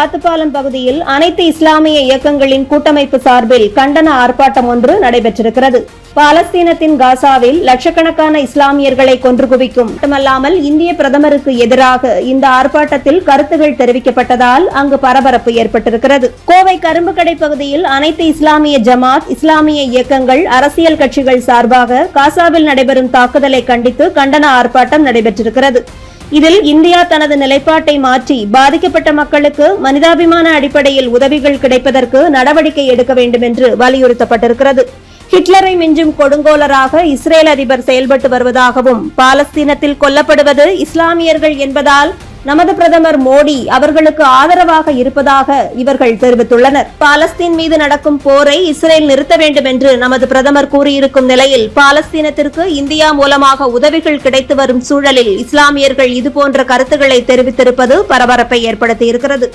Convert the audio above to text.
ஆத்துப்பாலம் பகுதியில் அனைத்து இஸ்லாமிய இயக்கங்களின் கூட்டமைப்பு சார்பில் கண்டன ஆர்ப்பாட்டம் ஒன்று நடைபெற்றிருக்கிறது. பாலஸ்தீனத்தின் காசாவில் லட்சக்கணக்கான இஸ்லாமியர்களை கொன்று குவிக்கும். மட்டுமல்லாமல் இந்திய பிரதமருக்கு எதிராக இந்த ஆர்ப்பாட்டத்தில் கருத்துகள் தெரிவிக்கப்பட்டதால் அங்கு பரபரப்பு ஏற்பட்டிருக்கிறது. கோவை கரும்புக்கடை பகுதியில் அனைத்து இஸ்லாமிய ஜமாத் இஸ்லாமிய இயக்கங்கள் அரசியல் கட்சிகள் சார்பாக காசாவில் நடைபெறும் தாக்குதலை கண்டித்து கண்டன ஆர்ப்பாட்டம் நடைபெற்றிருக்கிறது. இதில் இந்தியா தனது நிலைப்பாட்டை மாற்றி பாதிக்கப்பட்ட மக்களுக்கு மனிதாபிமான அடிப்படையில் உதவிகள் கிடைப்பதற்கு நடவடிக்கை எடுக்க வேண்டும் என்று வலியுறுத்தப்பட்டிருக்கிறது. ஹிட்லரை மிஞ்சும் கொடுங்கோலராக இஸ்ரேல் அதிபர் செயல்பட்டு வருவதாகவும் பாலஸ்தீனத்தில் கொல்லப்படுவது இஸ்லாமியர்கள் என்பதால் நமது பிரதமர் மோடி அவர்களுக்கு ஆதரவாக இருப்பதாக இவர்கள் தெரிவித்துள்ளனர். பாலஸ்தீன் மீது நடக்கும் போரை இஸ்ரேல் நிறுத்த வேண்டும் என்று நமது பிரதமர் கூறியிருக்கும் நிலையில் பாலஸ்தீனத்திற்கு இந்தியா மூலமாக உதவிகள் கிடைத்து வரும் சூழலில் இஸ்லாமியர்கள் இதுபோன்ற கருத்துக்களை தெரிவித்திருப்பது பரபரப்பை ஏற்படுத்தியிருக்கிறது.